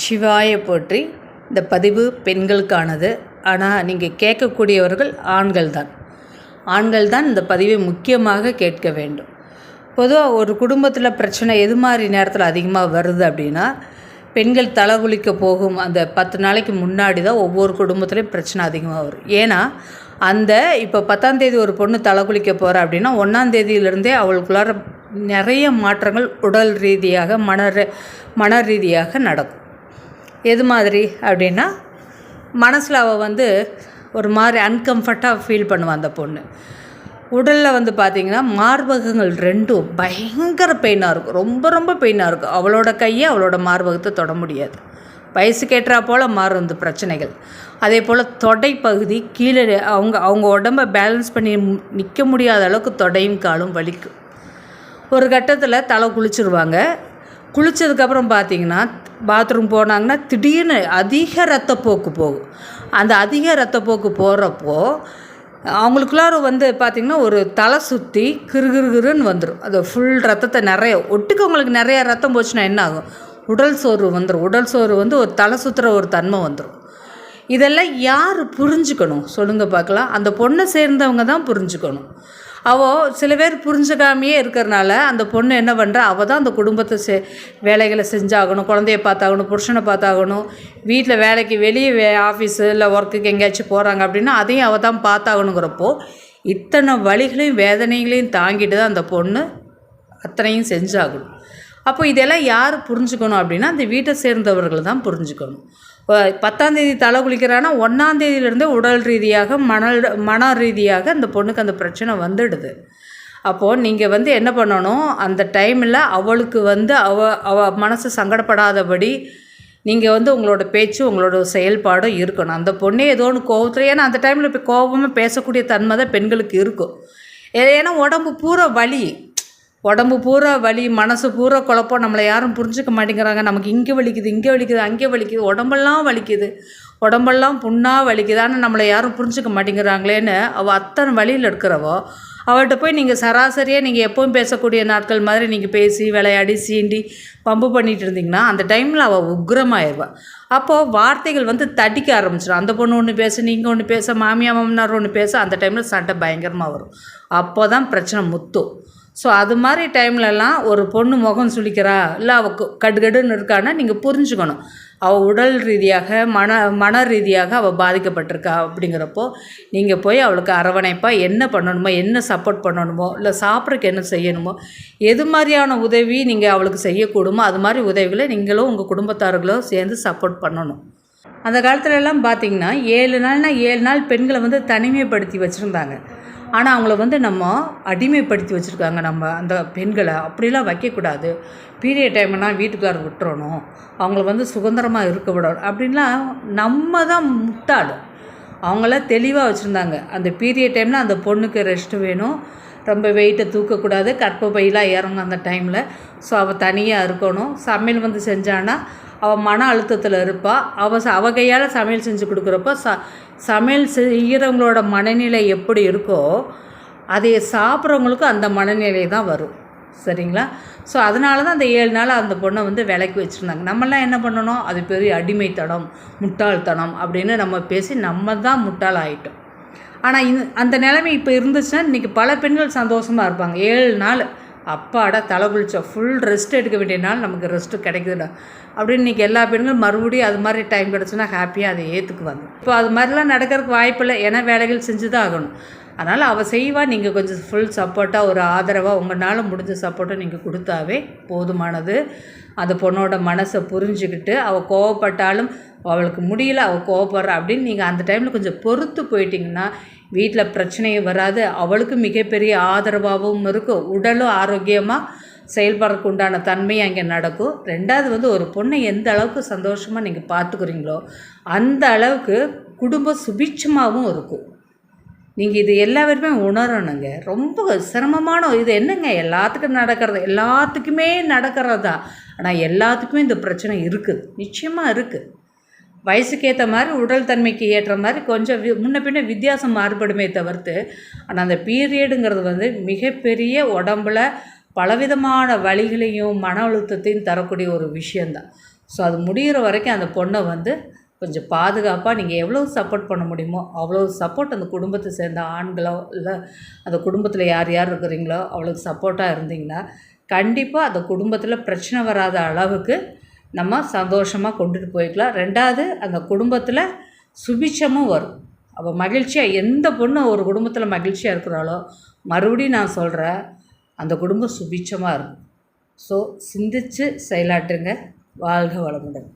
சிவாய போற்றி. இந்த பதிவு பெண்களுக்கானது. ஆனால் நீங்கள் கேட்கக்கூடியவர்கள் ஆண்கள் தான் ஆண்கள் தான் இந்த பதிவை முக்கியமாக கேட்க வேண்டும். பொதுவாக ஒரு குடும்பத்தில் பிரச்சனை எது மாதிரி நேரத்தில் அதிகமாக வருது அப்படின்னா பெண்கள் தலைகுளிக்க போகும் அந்த பத்து நாளைக்கு முன்னாடி தான் ஒவ்வொரு குடும்பத்துலேயும் பிரச்சனை அதிகமாக வரும். ஏன்னா அந்த இப்போ பத்தாந்தேதி ஒரு பொண்ணு தலை குளிக்க போகிறா அப்படின்னா ஒன்றாந்தேதியிலேருந்தே அவளுக்குள்ளார நிறைய மாற்றங்கள் உடல் ரீதியாக மன மன ரீதியாக நடக்கும். எது மாதிரி அப்படின்னா மனசில் அவள் வந்து ஒரு மாதிரி அன்கம்ஃபர்ட்டாக ஃபீல் பண்ணுவான் அந்த பொண்ணு. உடலில் வந்து பார்த்திங்கன்னா மார்பகங்கள் ரெண்டும் பயங்கர பெயினாக இருக்கும். ரொம்ப ரொம்ப பெயினாக இருக்கும். அவளோட கையை அவளோட மார்பகத்தை தொட முடியாது. வயசு கேட்டா போல் மாறும் இந்த பிரச்சனைகள். அதே போல் தொடை பகுதி கீழே அவங்க அவங்க உடம்ப பேலன்ஸ் பண்ணி நிற்க முடியாத அளவுக்கு தொடையும் காலும் வலிக்கும். ஒரு கட்டத்தில் தலை குளிச்சிருவாங்க. குளித்ததுக்கப்புறம் பார்த்தீங்கன்னா பாத்ரூம் போனாங்கன்னா திடீர்னு அதிக ரத்தப்போக்கு போகும். அந்த அதிக ரத்தப்போக்கு போகிறப்போ அவங்களுக்குள்ளார வந்து பார்த்திங்கன்னா ஒரு தலை சுற்றி கிருகிருகிருன்னு வந்துடும் அது ஃபுல் ரத்தத்தை நிறைய ஒட்டுக்கு உங்களுக்கு நிறையா ரத்தம் போச்சுன்னா என்ன ஆகும்? உடல் சோர்வு வந்துடும் உடல் சோர்வு வந்து ஒரு தலை சுற்றுற ஒரு தன்மை வந்துடும் இதெல்லாம் யார் புரிஞ்சுக்கணும்? சொல்லுங்கள் பார்க்கலாம். அந்த பொண்ணை சேர்ந்தவங்க தான் புரிஞ்சுக்கணும். அவள் சில பேர் புரிஞ்சுக்காமையே இருக்கிறனால அந்த பொண்ணு என்ன பண்ணுறா அவள் தான் அந்த குடும்பத்தை செ வேலைகளை செஞ்சாகணும் குழந்தைய பார்த்தாகணும் புருஷனை பார்த்தாகணும் வீட்டில் வேலைக்கு வெளியே வே ஆஃபீஸு இல்லை ஒர்க்குக்கு எங்கேயாச்சும் போகிறாங்க அப்படின்னா அதையும் அவள் தான் பார்த்தாகணுங்கிறப்போ இத்தனை வழிகளையும் வேதனைகளையும் தாங்கிட்டு தான் அந்த பொண்ணு அத்தனையும் செஞ்சாகணும். அப்போ இதெல்லாம் யார் புரிஞ்சுக்கணும் அப்படின்னா அந்த வீட்டை சேர்ந்தவர்கள் தான் புரிஞ்சுக்கணும். பத்தாந்தேதி தலை குளிக்கிறான்னா ஒன்றாந்தேதியிலேருந்தே உடல் ரீதியாக மணல் மன ரீதியாக அந்த பொண்ணுக்கு அந்த பிரச்சனை வந்துடுது. அப்போது நீங்கள் வந்து என்ன பண்ணணும் அந்த டைமில் அவளுக்கு வந்து அவ அவ மனசு சங்கடப்படாதபடி நீங்கள் வந்து உங்களோட பேச்சு உங்களோட செயல்பாடும் இருக்கணும். அந்த பொண்ணே ஏதோ ஒன்று கோபத்தில் ஏன்னா அந்த டைமில் இப்போ கோபமாக பேசக்கூடிய தன்மை தான் பெண்களுக்கு இருக்கும். ஏ- ஏன்னா உடம்பு பூரா வலி. உடம்பு பூரா வலி மனசு பூரா குழப்பம். நம்மளை யாரும் புரிஞ்சுக்க மாட்டேங்கிறாங்க. நமக்கு இங்கே வலிக்குது இங்கே வலிக்குது அங்கே வலிக்குது. உடம்பெல்லாம் வலிக்குது. உடம்பெல்லாம் புண்ணாக வலிக்குது. ஆனால் நம்மளை யாரும் புரிஞ்சுக்க மாட்டேங்கிறாங்களேன்னு அவள் அத்தனை வழியில் இருக்கிறவோ அவள்கிட்ட போய் நீங்கள் சராசரியாக நீங்கள் எப்பவும் பேசக்கூடிய நாட்கள் மாதிரி நீங்கள் பேசி விளையாடி சீண்டி பம்பு பண்ணிகிட்டு இருந்தீங்கன்னா அந்த டைமில் அவள் உக்ரமாயிடுவாள் அப்போது வார்த்தைகள் வந்து தடிக்க ஆரம்பிச்சிடும் அந்த பொண்ணு ஒன்று பேச நீங்கள் ஒன்று பேச மாமியா மாமனார் ஒன்று பேச அந்த டைமில் சண்டை பயங்கரமாக வரும். அப்போ தான் பிரச்சனை முத்தும். ஸோ அது மாதிரி டைம்லலாம் ஒரு பொண்ணு முகம் சுழிக்கிறா இல்லை அவள் கடுகடுன்னு இருக்கான்னா நீங்கள் புரிஞ்சுக்கணும். அவள் உடல் ரீதியாக மன மன ரீதியாக அவள் பாதிக்கப்பட்டிருக்கா அப்படிங்கிறப்போ நீங்கள் போய் அவளுக்கு அரவணைப்பாக என்ன பண்ணணுமோ என்ன சப்போர்ட் பண்ணணுமோ இல்லை சாப்பிட்றக்கு என்ன செய்யணுமோ எது மாதிரியான உதவி நீங்கள் அவளுக்கு செய்யக்கூடுமோ அது மாதிரி உதவிகளை நீங்களும் உங்கள் குடும்பத்தார்களும் சேர்ந்து சப்போர்ட் பண்ணணும். அந்த காலத்துலலாம் பார்த்திங்கன்னா பார்த்தீங்கன்னா ஏழு நாள்னால் ஏழு நாள் பெண்களை வந்து தனிமைப்படுத்தி வச்சுருந்தாங்க. ஆனால் அவங்கள வந்து நம்ம அடிமைப்படுத்தி வச்சுருக்காங்க. நம்ம அந்த பெண்களை அப்படிலாம் வைக்கக்கூடாது. பீரியட் டைம்னால் வீட்டுக்கார விட்டுறணும். அவங்கள வந்து சுதந்திரமாக இருக்க விடணும். அப்படின்லாம் நம்ம தான் முட்டாள். அவங்கள தெளிவாக வச்சுருந்தாங்க. அந்த பீரியட் டைமில் அந்த பொண்ணுக்கு ரெஸ்ட் வேணும். ரொம்ப வெயிட்டை தூக்கக்கூடாது. கற்ப இறங்கும் அந்த டைமில் ஸோ அவள் தனியாக இருக்கணும். சமையல் வந்து செஞ்சான்னா அவள் மன அழுத்தத்தில் இருப்பாள் அவள் அவள் அவ கையால் சமையல் செஞ்சு கொடுக்குறப்போ ச சமையல் செய்கிறவங்களோட மனநிலை எப்படி இருக்கோ அதை சாப்பிட்றவங்களுக்கும் அந்த மனநிலை தான் வரும். சரிங்களா? ஸோ அதனால தான் அந்த ஏழு நாள் அந்த பொண்ணை வந்து விலைக்கு வச்சுருந்தாங்க. நம்மலாம் என்ன பண்ணணும்? அது பெரிய அடிமைத்தனம் முட்டாள்தனம் அப்படின்னு நம்ம பேசி நம்ம தான் முட்டாள் ஆகிட்டோம் ஆனால் இந்த அந்த நிலைமை இப்போ இருந்துச்சுன்னா இன்றைக்கி பல பெண்கள் சந்தோஷமாக இருப்பாங்க. ஏழு நாள் அப்பாடா தலை குளிச்சோம் ஃபுல் ரெஸ்ட் எடுக்க வேண்டிய நாள் நமக்கு ரெஸ்ட்டு கிடைக்குதுடா. அப்படின்னு இன்றைக்கி எல்லா பெண்களும் மறுபடியும் அது மாதிரி டைம் கிடச்சுன்னா ஹாப்பியாக அதை ஏற்றுக்குவாங்க இப்போ அது மாதிரிலாம் நடக்கிறதுக்கு வாய்ப்பில்லை. ஏன்னா வேலைகள் செஞ்சு தான் ஆகணும். அதனால் அவள் செய்வா. நீங்கள் கொஞ்சம் ஃபுல் சப்போர்ட்டாக ஒரு ஆதரவாக உங்களால் முடிஞ்ச சப்போர்ட்டை நீங்கள் கொடுத்தாவே போதுமானது. அந்த பொண்ணோட மனசை புரிஞ்சுக்கிட்டு அவள் கோவப்பட்டாலும் அவளுக்கு முடியல அவள் கோவப்படுறா அப்படின்னு நீங்கள் அந்த டைமில் கொஞ்சம் பொறுத்து போயிட்டிங்கன்னா வீட்டில் பிரச்சனையே வராது. அவளுக்கு மிகப்பெரிய ஆதரவாகவும் இருக்கும் உடலும் ஆரோக்கியமாக செயல்படுறதுக்கு உண்டான தன்மை அங்கே நடக்கும். ரெண்டாவது வந்து ஒரு பொண்ணை எந்த அளவுக்கு சந்தோஷமாக நீங்கள் பார்த்துக்குறீங்களோ அந்த அளவுக்கு குடும்பம் சுபிட்சமாகவும் இருக்கும். நீங்கள் இது எல்லாருமே உணரணுங்க. ரொம்ப சிரமமான இது என்னங்க? எல்லாத்துக்கும் நடக்கிறது எல்லாத்துக்குமே நடக்கிறது தான் ஆனால் எல்லாத்துக்குமே இந்த பிரச்சனை இருக்குது. நிச்சயமாக இருக்குது வயசுக்கு ஏற்ற மாதிரி உடல் தன்மைக்கு ஏற்ற மாதிரி கொஞ்சம் வி- முன்ன பின்ன வித்தியாசம் மாறுபடுமே தவிர்த்து ஆனால் அந்த பீரியடுங்கிறது வந்து மிகப்பெரிய உடம்புல பலவிதமான வழிகளையும் மன அழுத்தத்தையும் தரக்கூடிய ஒரு விஷயந்தான் ஸோ அது முடிகிற வரைக்கும் அந்த பொண்ணை வந்து கொஞ்சம் பாதுகாப்பாக நீங்கள் எவ்வளோ சப்போர்ட் பண்ண முடியுமோ அவ்வளோ சப்போர்ட் அந்த குடும்பத்தை சேர்ந்த ஆண்களோ இல்லை அந்த குடும்பத்தில் யார் யார் இருக்கிறீங்களோ அவளுக்கு சப்போர்ட்டாக இருந்தீங்கன்னா கண்டிப்பாக அந்த குடும்பத்தில் பிரச்சனை வராத அளவுக்கு நம்ம சந்தோஷமாக கொண்டுட்டு போய்க்கலாம். ரெண்டாவது அந்த குடும்பத்தில் சுபிச்சமும் வரும். அப்போ மகிழ்ச்சியாக எந்த பொண்ணு ஒரு குடும்பத்தில் மகிழ்ச்சியாக இருக்கிறாளோ மறுபடியும் நான் சொல்கிறேன் அந்த குடும்பம் சுபிச்சமாக இருக்கும். ஸோ சிந்திச்சு செயலாற்றுங்க. வாழ்க வளமுடன்.